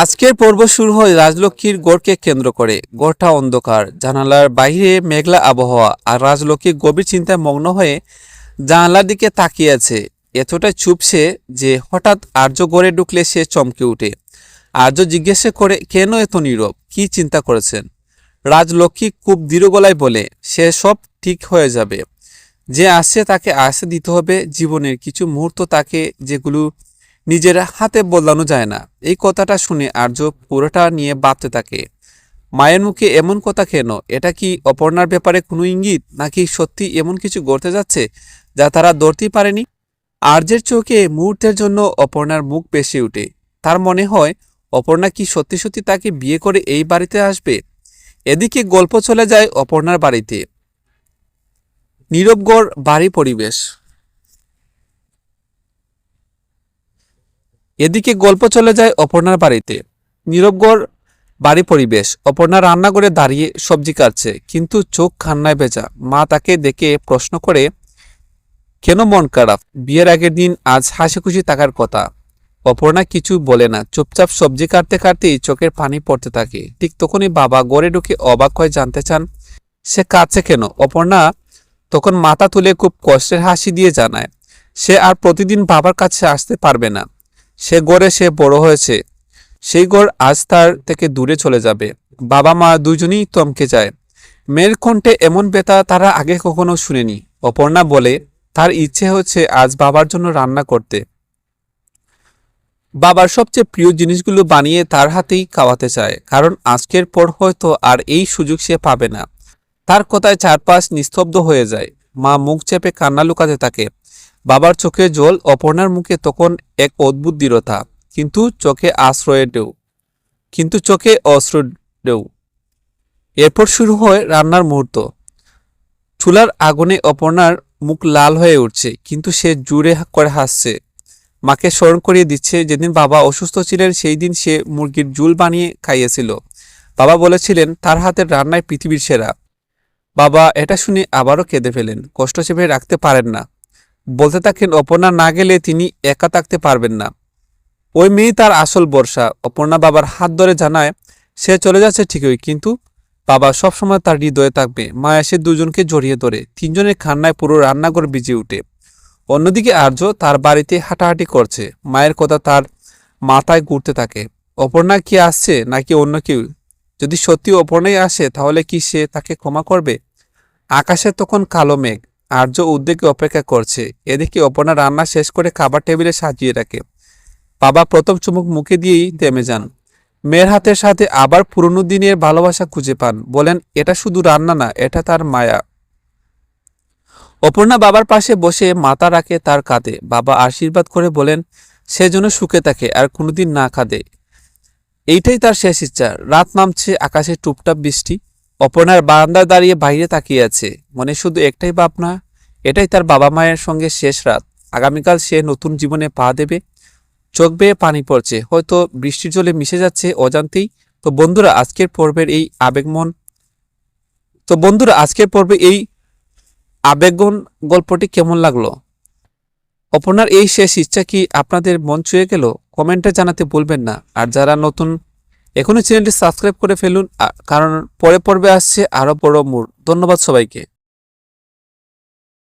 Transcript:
আজকের পর্ব শুরু হয় রাজলক্ষ্মীর গড়কে কেন্দ্র করে। গড়টা অন্ধকার, জানালার বাইরে মেঘলা আবহাওয়া আর লক্ষ্মী গভীর চিন্তায় মগ্ন হয়ে জানালার দিকে তাকিয়ে আছে। এতটাই চুপ সে যে হঠাৎ আর্য গড়ে ঢুকলে সে চমকে উঠে। আর্য জিজ্ঞাসা করে, কেন এত নীরব? কি চিন্তা করেছেন? রাজলক্ষ্মী খুব দৃঢ় গলায় বলে, সে সব ঠিক হয়ে যাবে। যে আসছে তাকে আসে দিতে হবে। জীবনের কিছু মুহূর্ত তাকে যেগুলো নিজের হাতে বদলানো যায় না। এই কথাটা শুনে আর্য পুরোটা নিয়ে ভাবতে থাকে। মায়ের মুখে এমন কথা কেন? এটা কি অপর্ণার ব্যাপারে কোনো ইঙ্গিত, নাকি সত্যি এমন কিছু ঘটতে যাচ্ছে যা তারা ধরতেই পারেনি? আর্যের চোখে মুহূর্তের জন্য অপর্ণার মুখ বেশি ওঠে তার মনে হয়, অপর্ণা কি সত্যি সত্যি তাকে বিয়ে করে এই বাড়িতে আসবে? এদিকে গল্প চলে যায় অপর্ণার বাড়িতে। নীরবগড় বাড়ি পরিবেশ। এদিকে গল্প চলে যায় অপর্ণার বাড়িতে। নীরবগড় বাড়ি পরিবেশ। অপর্ণা রান্নাঘরে দাঁড়িয়ে সবজি কাটছে, কিন্তু চোখ খান্নায় ভেজা। মা তাকে দেখে প্রশ্ন করে, কেন মন খারাপ? বিয়ের আগের দিন আজ হাসি খুশি থাকার কথা। অপর্ণা কিছু বলে না। চুপচাপ সবজি কাটতে কাটতেই চোখের পানি পড়তে থাকে। ঠিক তখনই বাবা গড়ে ঢুকে অবাক হয়ে জানতে চান, সে কাঁদছে কেন? অপর্ণা তখন মাথা তুলে খুব কষ্টের হাসি দিয়ে জানায়, সে আর প্রতিদিন বাবার কাছে আসতে পারবে না। সে গড়ে সে বড় হয়েছে। সেই গড় আজ তার থেকে দূরে চলে যাবে। বাবা মা দুজনেই তমকে যায়। মেয়ের কণ্ঠে এমন বেতা তারা আগে কখনো শুনেনি। অপর্ণা বলে, তার ইচ্ছে হচ্ছে আজ বাবার জন্য রান্না করতে। বাবার সবচেয়ে প্রিয় জিনিসগুলো বানিয়ে তার হাতেই খাওয়াতে চায়। কারণ আজকের পর হয়তো আর এই সুযোগ সে পাবে না। তার কথায় চারপাশ নিস্তব্ধ হয়ে যায়। মা মুখ চেপে কান্না লুকাতে থাকে। বাবার চোখে জল, অপর্ণার মুখে তখন এক অদ্ভুত দৃঢ়তা, কিন্তু চোখে আশ্রয়ের ঢেউ, কিন্তু চোখে অশ্রু ঢেউ। এরপর শুরু হয় রান্নার মুহূর্ত। চুলার আগুনে অপর্ণার মুখ লাল হয়ে উঠছে, কিন্তু সে জুড়ে করে হাসছে। মাকে স্মরণ করিয়ে দিচ্ছে, যেদিন বাবা অসুস্থ ছিলেন, সেই দিন সে মুরগির জুল বানিয়ে খাইয়েছিল। বাবা বলেছিলেন, তার হাতের রান্নায় পৃথিবীর সেরা। বাবা এটা শুনে আবারও কেঁদে ফেলেন। কষ্ট চেপে রাখতে পারেন না। বলতে থাকেন, অপর্ণা না গেলে তিনি একা থাকতে পারবেন না। ওই মেয়ে তার আসল বর্ষা। অপর্ণা বাবার হাত ধরে জানায়, সে চলে যাচ্ছে ঠিকই, কিন্তু বাবা সবসময় তার হৃদয়ে থাকবে। মা এসে দুজনকে জড়িয়ে ধরে। তিনজনের খান্নায় পুরো রান্নাঘর বিজে উঠে অন্যদিকে আর্য তার বাড়িতে হাঁটাহাঁটি করছে। মায়ের কথা তার মাথায় ঘুরতে থাকে। অপর্ণা কি আসছে নাকি অন্য কেউ? যদি সত্যি অপর্ণাই আসে, তাহলে কি সে তাকে ক্ষমা করবে? আকাশে তখন কালো মেঘ। আর্য উদ্বেগে অপেক্ষা করছে। এদিকে অপর্ণা রান্না শেষ করে খাবার টেবিলে সাজিয়ে রাখে। বাবা প্রথম চুমুক মুখে দিয়েই থেমে যান। মেয়ের হাতের সাথে আবার পুরনো দিনের ভালোবাসা খুঁজে পান। বলেন, এটা শুধু রান্না না, এটা তার মায়া। অপর্ণা বাবার পাশে বসে মাথা রাখে তার কাঁধে। বাবা আশীর্বাদ করে বলেন, সে যেন সুখে থাকে আর কোনোদিন না কাঁদে। এইটাই তার শেষ ইচ্ছা। রাত নামছে, আকাশে টুপটাপ বৃষ্টি। অপর্ণার বারান্দায় দাঁড়িয়ে বাইরে তাকিয়ে আছে। মনে শুধু একটাই ভাবনা, এটাই তার বাবা মায়ের সঙ্গে শেষ রাত। আগামীকাল সে নতুন জীবনে পা দেবে। চোখ বেয়ে পানি পড়ছে। হয়তো বৃষ্টির জলে মিশে যাচ্ছে অজান্তেই। তো বন্ধুরা, আজকের পর্বের এই আবেগমন তো বন্ধুরা, আজকের পর্বে এই আবেগন গল্পটি কেমন লাগল? অপর্ণার এই শেষ ইচ্ছা কি আপনাদের মন ছুঁয়ে গেল? কমেন্টে জানাতে ভুলবেন না। আর যারা নতুন এখনই চ্যানেলটি সাবস্ক্রাইব করে ফেলুন কারণ পরে পর্বে আসছে আরও বড় মূর ধন্যবাদ সবাইকে।